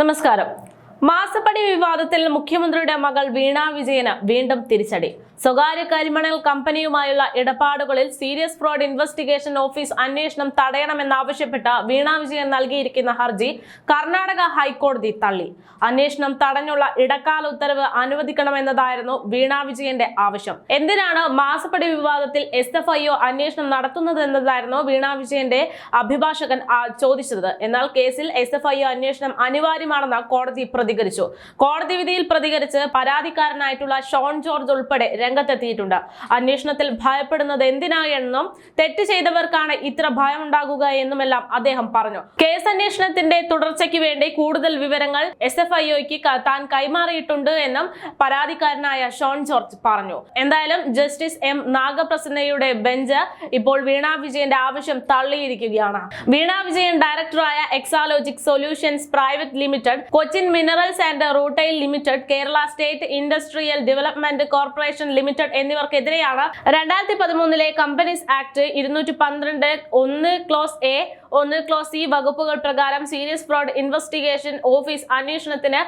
നമസ്കാരം. മാസപ്പടി വിവാദത്തിൽ മുഖ്യമന്ത്രിയുടെ മകൾ വീണ വിജയന് വീണ്ടും തിരിച്ചടി. സ്വകാര്യ കരിമണൽ കമ്പനിയുമായുള്ള ഇടപാടുകളിൽ സീരിയസ് ഫ്രോഡ് ഇൻവെസ്റ്റിഗേഷൻ ഓഫീസ് അന്വേഷണം തടയണമെന്നാവശ്യപ്പെട്ട് വീണ വിജയൻ നൽകിയിരിക്കുന്ന ഹർജി കർണാടക ഹൈക്കോടതി തള്ളി. അന്വേഷണം തടഞ്ഞുള്ള ഇടക്കാല ഉത്തരവ് അനുവദിക്കണമെന്നതായിരുന്നു വീണ വിജയന്റെ ആവശ്യം. എന്തിനാണ് മാസപ്പടി വിവാദത്തിൽ എസ് എഫ് ഐ ഒ അന്വേഷണം നടത്തുന്നതെന്നതായിരുന്നു വീണ വിജയന്റെ അഭിഭാഷകൻ ചോദിച്ചത്. എന്നാൽ കേസിൽ എസ് എഫ് ഐ ഒ അന്വേഷണം അനിവാര്യമാണെന്ന് കോടതി പ്രതികരിച്ചു. കോടതി വിധിയിൽ പ്രതികരിച്ച് പരാതിക്കാരനായിട്ടുള്ള ഷോൺ ജോർജ് ഉൾപ്പെടെ രംഗത്തെത്തിയിട്ടുണ്ട്. അന്വേഷണത്തിൽ ഭയപ്പെടുന്നത് എന്തിനായെന്നും തെറ്റ് ചെയ്തവർക്കാണ് ഇത്ര ഭയമുണ്ടാകുക എന്നുമെല്ലാം അദ്ദേഹം പറഞ്ഞു. കേസ് അന്വേഷണത്തിന്റെ തുടർച്ചയ്ക്ക് വേണ്ടി കൂടുതൽ വിവരങ്ങൾ എസ് എഫ് ഐ ഒക്ക് താൻ കൈമാറിയിട്ടുണ്ട് എന്നും പരാതിക്കാരനായ ഷോൺ ജോർജ് പറഞ്ഞു. എന്തായാലും ജസ്റ്റിസ് എം നാഗപ്രസന്നയുടെ ബെഞ്ച് ഇപ്പോൾ വീണ വിജയന്റെ ആവശ്യം തള്ളിയിരിക്കുകയാണ്. വീണ വിജയൻ ഡയറക്ടറായ Exalogic solutions private limited Cochin minerals and rutile limited Kerala state industrial development corporation limited എന്നിവർക്കെതിരെയാണ് രണ്ടായിരത്തി പതിമൂന്നിലെ കമ്പനീസ് ആക്ട് ഇരുന്നൂറ്റി പന്ത്രണ്ട് ഒന്ന് ക്ലോസ് എ ഒന്ന് ക്ലോസ് ഇ വകുപ്പുകൾ പ്രകാരം സീരിയസ് ഫ്രോഡ് ഇൻവെസ്റ്റിഗേഷൻ ഓഫീസ് അന്വേഷണത്തിന്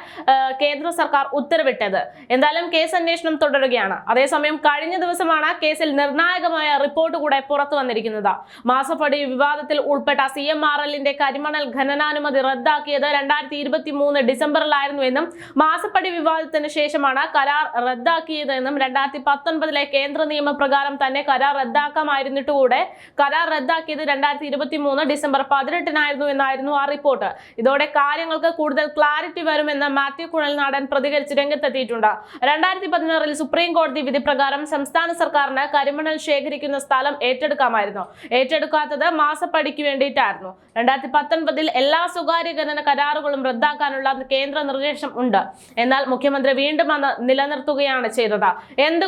കേന്ദ്ര സർക്കാർ ഉത്തരവിട്ടത്. എന്തായാലും കേസ് അന്വേഷണം തുടരുകയാണ്. അതേസമയം കഴിഞ്ഞ ദിവസമാണ് കേസിൽ നിർണായകമായ റിപ്പോർട്ട് കൂടെ പുറത്തു വന്നിരിക്കുന്നത്. മാസപ്പടി വിവാദത്തിൽ ഉൾപ്പെട്ട സി എം ആർ എല്ലിന്റെ കരിമണൽ ഖനനാനുമതി റദ്ദാക്കിയത് രണ്ടായിരത്തി ഇരുപത്തി മൂന്ന് ഡിസംബറിലായിരുന്നു എന്നും മാസപ്പടി വിവാദത്തിന് ശേഷമാണ് കരാർ റദ്ദാക്കിയത് എന്നും രണ്ടായിരത്തി പത്തൊൻപതിലെ കേന്ദ്ര നിയമപ്രകാരം തന്നെ കരാർ റദ്ദാക്കാമായിരുന്നിട്ടുകൂടെ? കരാർ റദ്ദാക്കിയത് രണ്ടായിരത്തി ഇരുപത്തി മൂന്ന് ഡിസംബർ പതിനെട്ടിനായിരുന്നു എന്നായിരുന്നു ആ റിപ്പോർട്ട്. ഇതോടെ കാര്യങ്ങൾക്ക് കൂടുതൽ ക്ലാരിറ്റി വരുമെന്ന് മാത്യു കുഴൽനാടൻ പ്രതികരിച്ച് രംഗത്തെത്തിയിട്ടുണ്ട്. രണ്ടായിരത്തി പതിനാറിൽ സുപ്രീം കോടതി വിധി പ്രകാരം സംസ്ഥാന സർക്കാരിന് കരിമണൽ ശേഖരിക്കുന്ന സ്ഥലം ഏറ്റെടുക്കാമായിരുന്നു. ഏറ്റെടുക്കാത്തത് മാസപ്പടിക്ക് വേണ്ടിയിട്ടായിരുന്നു. രണ്ടായിരത്തി പത്തൊൻപതിൽ എല്ലാ സ്വകാര്യ ഖനന കരാറുകളും റദ്ദാക്കാനുള്ള കേന്ദ്ര നിർദ്ദേശം ഉണ്ട്. എന്നാൽ മുഖ്യമന്ത്രി വീണ്ടും അത് നിലനിർത്തുകയാണ് ചെയ്തത്.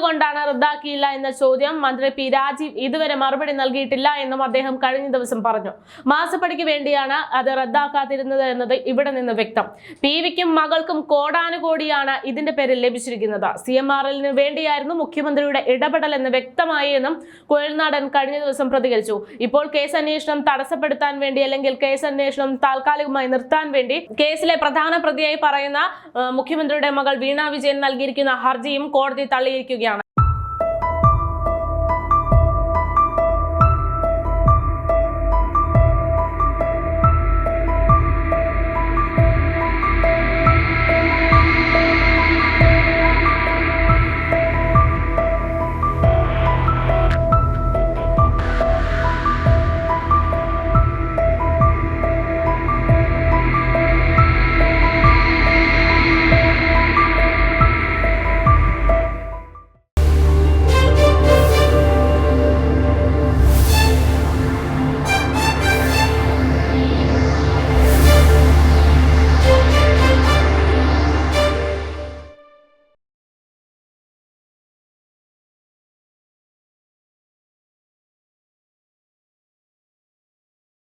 എന്തുകൊണ്ടാണ് റദ്ദാക്കിയില്ല എന്ന ചോദ്യം മന്ത്രി പി രാജീവ് ഇതുവരെ മറുപടി നൽകിയിട്ടില്ല എന്നും അദ്ദേഹം കഴിഞ്ഞ ദിവസം പറഞ്ഞു. മാസപ്പടിക്ക് വേണ്ടിയാണ് അത് റദ്ദാക്കാതിരുന്നത് എന്നത് ഇവിടെ നിന്ന് വ്യക്തം. പി വിക്കും മകൾക്കും കോടാനുകോടിയാണ് ഇതിന്റെ പേരിൽ ലഭിച്ചിരിക്കുന്നത്. സി എം ആർ എല്ലിന് വേണ്ടിയായിരുന്നു മുഖ്യമന്ത്രിയുടെ ഇടപെടൽ എന്ന് വ്യക്തമായി എന്നും കുഴൽനാടൻ കഴിഞ്ഞ ദിവസം പ്രതികരിച്ചു. ഇപ്പോൾ കേസ് അന്വേഷണം തടസ്സപ്പെടുത്താൻ വേണ്ടി അല്ലെങ്കിൽ കേസ് അന്വേഷണം താൽക്കാലികമായി നിർത്താൻ വേണ്ടി കേസിലെ പ്രധാന പ്രതിയായി പറയുന്ന മുഖ്യമന്ത്രിയുടെ മകൾ വീണ വിജയൻ നൽകിയിരിക്കുന്ന ഹർജിയും കോടതി തള്ളിയിരിക്കുകയാണ്.